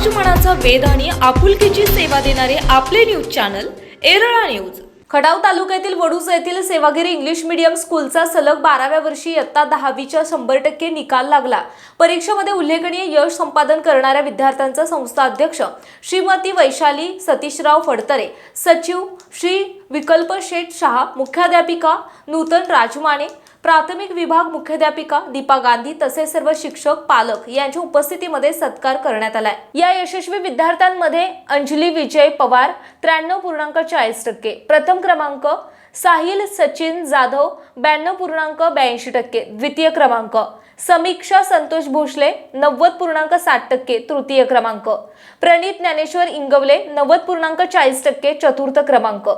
समाजमनाचा वेद आणि आपुलकीची सेवा देणारे आपले news channel Erala news. Khatav तालुक्यातील वडूज येथील सेवागिरी इंग्लिश मीडियम स्कूलचा सलग बाराव्या वर्षी इयत्ता दहावीच्या शंभर टक्के निकाल लागला. परीक्षेमध्ये उल्लेखनीय यश संपादन करणाऱ्या विद्यार्थ्यांचा संस्था अध्यक्ष श्रीमती वैशाली सतीशराव फडतरे सचिव श्री विकल्प शेठ शहा मुख्याध्यापिका नूतन राजमाने प्राथमिक विभाग मुख्याध्यापिका दीपा गांधी तसेच सर्व शिक्षक पालक यांच्या उपस्थितीमध्ये सत्कार करण्यात आलाय. या यशस्वी विद्यार्थ्यांमध्ये अंजली विजय पवार त्र्याण्णव पूर्णांक चाळीस टक्के प्रथम क्रमांक साहिल सचिन जाधव ब्याण्णव पूर्णांक ब्याऐंशी टक्के द्वितीय क्रमांक समीक्षा संतोष भोसले नव्वद पूर्णांक साठ टक्के तृतीय क्रमांक प्रणित ज्ञानेश्वर इंगवले नव्वद पूर्णांक चाळीस टक्के चतुर्थ क्रमांक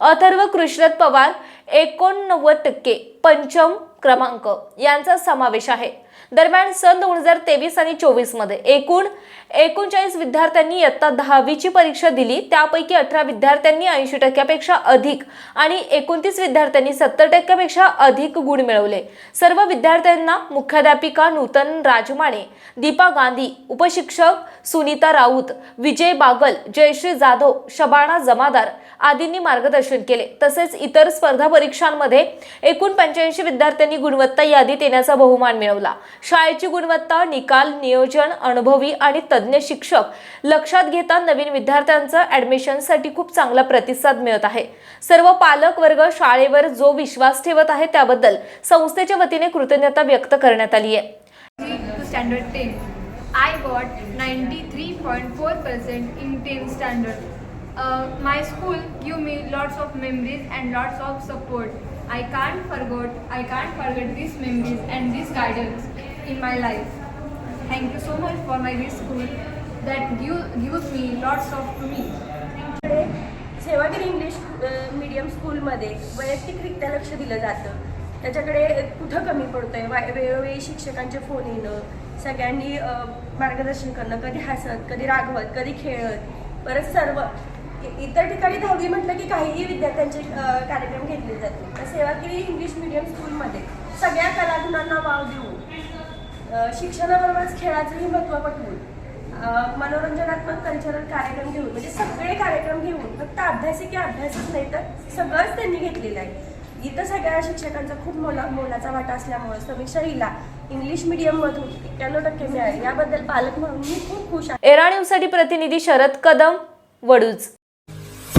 अथर्व कृष्णत पवार एकोणनव्वद टक्के. पंचम क्रमांक यांचा समावेश आहे. दरम्यान सन दोन हजार तेवीस आणि चोवीसमध्ये एकूण एकोणचाळीस विद्यार्थ्यांनी इयत्ता दहावीची परीक्षा दिली. त्यापैकी अठरा विद्यार्थ्यांनी ऐंशी टक्क्यापेक्षा अधिक आणि एकोणतीस विद्यार्थ्यांनी सत्तर टक्क्यापेक्षा अधिक गुण मिळवले. सर्व विद्यार्थ्यांना मुख्याध्यापिका नूतन राजमाने दीपा गांधी उपशिक्षक सुनीता राऊत विजय बागल जयश्री जाधव शबाणा जमादार आदींनी मार्गदर्शन केले. तसेच इतर स्पर्धा परीक्षांमध्ये एकूण पंच्याऐंशी विद्यार्थ्यांनी गुणवत्ता यादीत येण्याचा बहुमान मिळवला शाळेची गुणवत्ता निकाल नियोजन अनुभवी आणि तज्ज्ञ शिक्षक लक्षात घेता नवीन विद्यार्थ्यांचं ॲडमिशनसाठी खूप चांगला प्रतिसाद मिळत आहे सर्व पालक वर्ग शाळेवर जो विश्वास ठेवत आहे त्याबद्दल संस्थेच्या वतीने कृतज्ञता व्यक्त करण्यात आली आहे to standard 10. I got 93.4% in 10 standard. Uh, my school give me lots of memories and lots of support. I can't forget I can't forget these memories and this guidance in my life. Thank you so much for my this school that give, gives me lots of to me. Sevagiri English medium स्कूलमध्ये वैयक्तिकरित्या लक्ष दिलं जातं त्याच्याकडे कुठं कमी पडतंय वा वेळोवेळी शिक्षकांचे फोन येणं सगळ्यांनी मार्गदर्शन करणं कधी हसत कधी रागवत कधी खेळत परत सर्व इतर ठिकाणी दहावी म्हटलं की काहीही विद्यार्थ्यांचे कार्यक्रम घेतले जाते तर सेवागिरी इंग्लिश मीडियम स्कूलमध्ये सगळ्या कलागुणांना वाव देऊन शिक्षणाबरोबरच खेळाचंही महत्त्व पटवून मनोरंजनात्मक कल्चरल कार्यक्रम घेऊन म्हणजे सगळे कार्यक्रम घेऊन फक्त अभ्यासिकी अभ्यासच नाही तर सगळंच त्यांनी घेतलेलं आहे. इथं सगळ्या शिक्षकांचा खूप मोला मोलाचा वाटा असल्यामुळे समीक्षा हिला इंग्लिश मिडियममधून एक्क्याण्णव टक्के मिळाले. याबद्दल पालक म्हणून मी खूप खुश आहे. एरा न्यूजसाठी प्रतिनिधी शरद कदम वडूज.